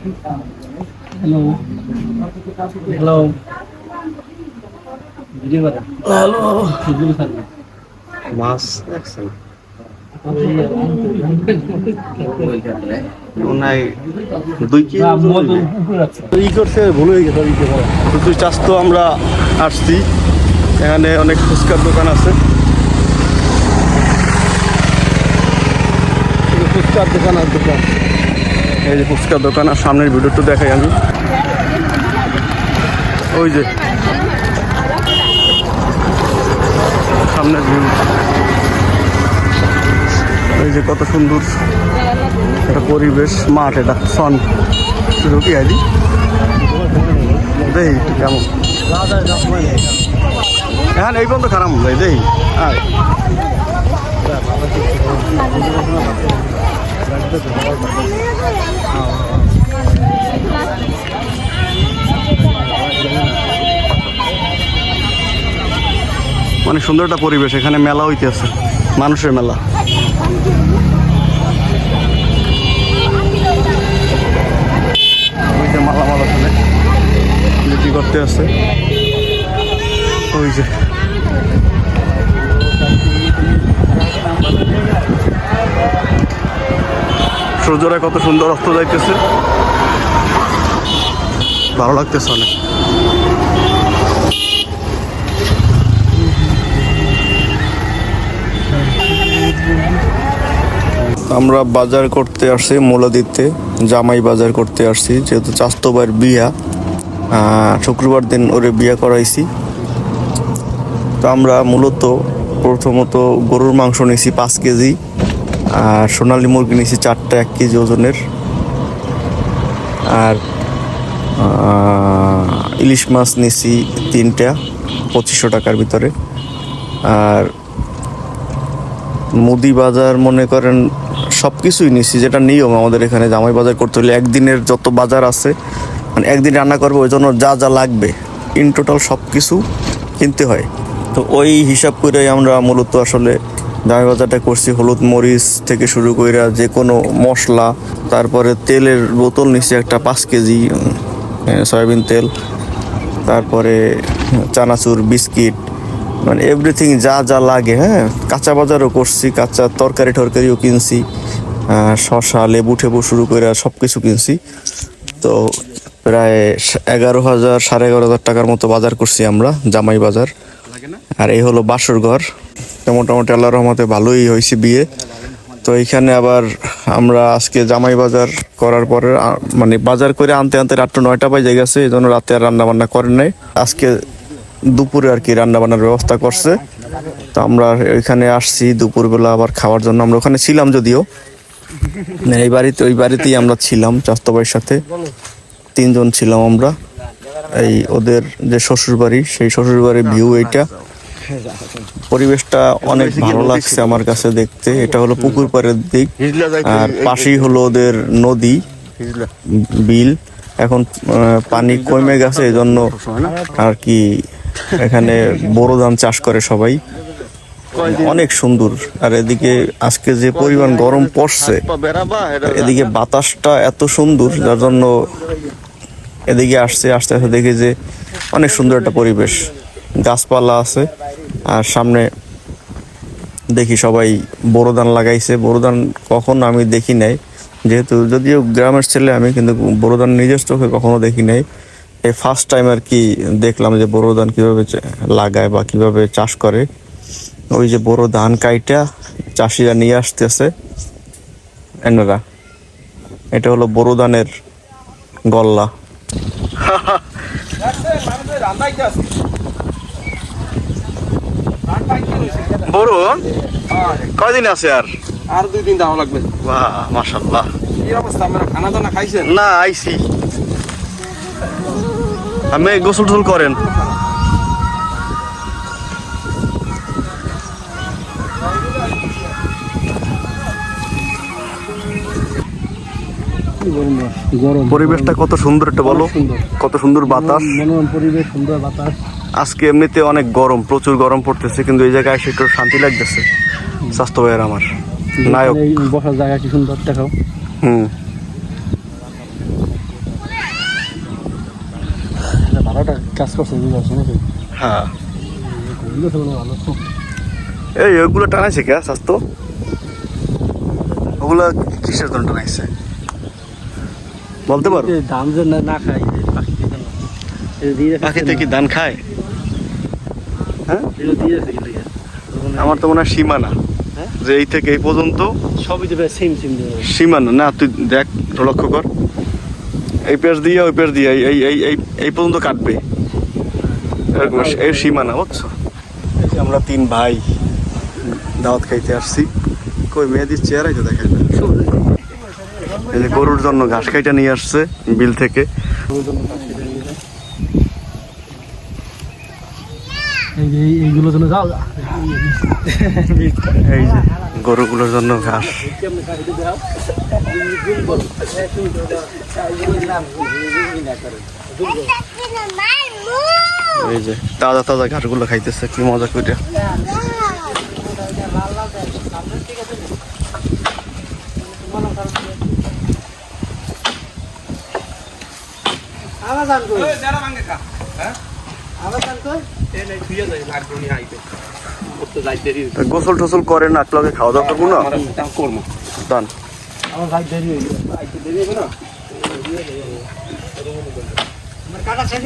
Hello hello video করেন hello video করেন দেখছেন? আমরা আসছি। এখানে অনেক ফুচকার দোকান আছে। ফুচকার দোকান আর দোকান। এই যে ফুচকার দোকান, আর সামনের ভিডিও একটু দেখাই আমি। ওই যে। সামনের ভিউ এই যে কত সুন্দর একটা পরিবেশ, মাঠ এটা সন ঢুকি আদি দেই কেমন। হ্যাঁ এই পর্যন্ত খারাপ ভাই দেই। আয়। অনেক সুন্দর একটা পরিবেশ, এখানে মেলা হইতেছে, মানুষের মেলা। মালামাল বিক্রি করতে আছে। ওই যে। সূর্যরা কত সুন্দর অস্ত যাইতেছে। ভালো লাগতেছে অনেক। আমরা বাজার করতে আসছি মোলাদিতে, জামাই বাজার করতে আসছি, যেহেতু চাস্তবার বিয়া শুক্রবার দিন ওরে বিয়া করাইছি। তো আমরা মূলত প্রথমত গরুর মাংস নিয়েছি পাঁচ কেজি আর সোনালি মুরগি নিয়েছি চারটা, এক কেজি ওজনের। আর ইলিশ মাছ নিয়েছি তিনটা, পঁচিশশো টাকার ভিতরে। আর মুদি বাজার মনে করেন সব কিছুই নিছি যেটা নিয়ম আমাদের এখানে জামাই বাজার করতে হলে একদিনের যত বাজার আছে মানে একদিন রান্না করব, ওই জন্য যা যা লাগবে ইন টোটাল সব কিছু কিনতে হয়। তো ওই হিসাব করে আমরা মূলত আসলে জামাই বাজারটা করছি হলুদ মরিচ থেকে শুরু করে যে কোনো মশলা, তারপরে তেলের বোতল নিছি একটা পাঁচ কেজি সয়াবিন তেল, তারপরে চানাচুর, বিস্কিট মানে এভরিথিং যা যা লাগে হ্যাঁ? কাঁচা বাজারও করছি, কাঁচা তরকারি টরকারিও কিনছি শসা, লেবু টেবু শুরু করে সব কিছু কিনছি। তো প্রায় এগারো হাজার, সাড়ে এগারো হাজার টাকার মতো বাজার করছি আমরা, জামাই বাজার। আর এই হলো বাসর ঘর। তো মোটামুটি আল্লাহ রহমতে ভালোই হয়েছে বিয়ে। তো এইখানে আবার আমরা আজকে জামাই বাজার করার পরে মানে বাজার করে আনতে আনতে রাত্র নয়টা বাজে গেছে এই জন্য রাতে আর রান্না বান্না করেন নাই। আজকে দুপুরে আর কি রান্না বান্নার ব্যবস্থা করছে। তো আমরা এখানে আসছি, দুপুরবেলা আবার খাওয়ার জন্য। আমরা ওখানে ছিলাম যদিও। এই বাড়িতে, ওই বাড়িতেই আমরা ছিলাম চাস্তবাড়ির সাথে। তিনজন ছিলাম আমরা। এই ওদের যে শ্বশুর বাড়ি সেই শ্বশুর বাড়ির ভিউ এইটা। পরিবেশটা অনেক ভালো লাগছে আমার কাছে দেখতে। এটা হলো পুকুর পাড়ের দিক। আর পাশেই হলো ওদের নদী, বিল। এখন পানি কমে গেছে এই জন্য আর কি এখানে বোরো ধান চাষ করে সবাই। অনেক সুন্দর। আর এদিকে আজকে যে পরিমাণ গরম পড়ছে, এদিকে বাতাসটা এত সুন্দর, যার জন্য এদিকে আসছে, আস্তে আস্তে দেখি যে অনেক সুন্দর একটা পরিবেশ। গাছপালা আছে, আর সামনে দেখি সবাই বড় ধান লাগাইছে। বড় ধান কখন আমি দেখি নাই, যেহেতু যদিও গ্রামের ছেলে, আমি কিন্তু বড় ধান নিজের চোখে কখনো দেখি নাই। এই ফার্স্ট টাইম আর কি দেখলাম যে বড় ধান কীভাবে লাগায় বা কীভাবে চাষ করে। ওই যে বড় ধান কাইটা চাষিরা নিয়ে আসতেছে। এনারা, এটা হলো বড় ধানের গল্লা। বড় কয়দিন আছে আর? আর দুই দিন দাও লাগবে। বাহ মাশাল্লাহ কি অবস্থা? আমরা খানা দানা খাইছেন? না আইছি। আমি গোসল টোসল করেন? গরম। পরিবেশটা কত সুন্দর একটা বলো। কত সুন্দর বাতাস। মনোরম পরিবেশ সুন্দর বাতাস। আজকে এমনিতে অনেক গরম প্রচুর গরম পড়তেছে কিন্তু এই জায়গায় এসে একটু শান্তি লাগতেছে। স্বাস্থ্য ভাইয়ের আমার। নায়ক। বসার জায়গা কি সুন্দর দেখাও। হুম। কাজ করছে হ্যাঁ। এই ওইগুলো টানাইছে কে স্বাস্থ্য? ওগুলো কিসের জন্য টানাইছে? বলতে পারো? এই দাম যে না না খাই পাখি পাখিতে কি ধান খায়? হ্যাঁ। আমার তো মনে হয় সীমানা। হ্যাঁ? যে এই থেকে এই পর্যন্ত সবই তো সেম সেম সীমানা। না তুই দেখ লক্ষ্য কর। এই পেজ দিয়ে ওই পেজ দিয়ে এই এই এই এই এই পর্যন্ত কাটবে। এরকম এই সীমানা বুঝছ? এই যে আমরা তিন ভাই দাওয়াত খাইতে আসছি। কই মেয়েদের চেহারাই তো দেখায় না। এই যে গরুর জন্য ঘাস খাইটা নিয়ে আসছে বিল থেকে। এই যে জন্য এই যে গরুগুলোর জন্য ঘাস। এই যে তাজা তাজা ঘাসগুলো খাইতেছে কি মজা করে যারা ভাঙে খা। হ্যাঁ? নাই লাগবে নি আইতে। গোসল টোসল করে না একলগে খাওয়া দাওয়া করব না? করব। দান। আমার ভাই দেরি হয়ে গেল দেরি হবে না? আমার কাটা শেষ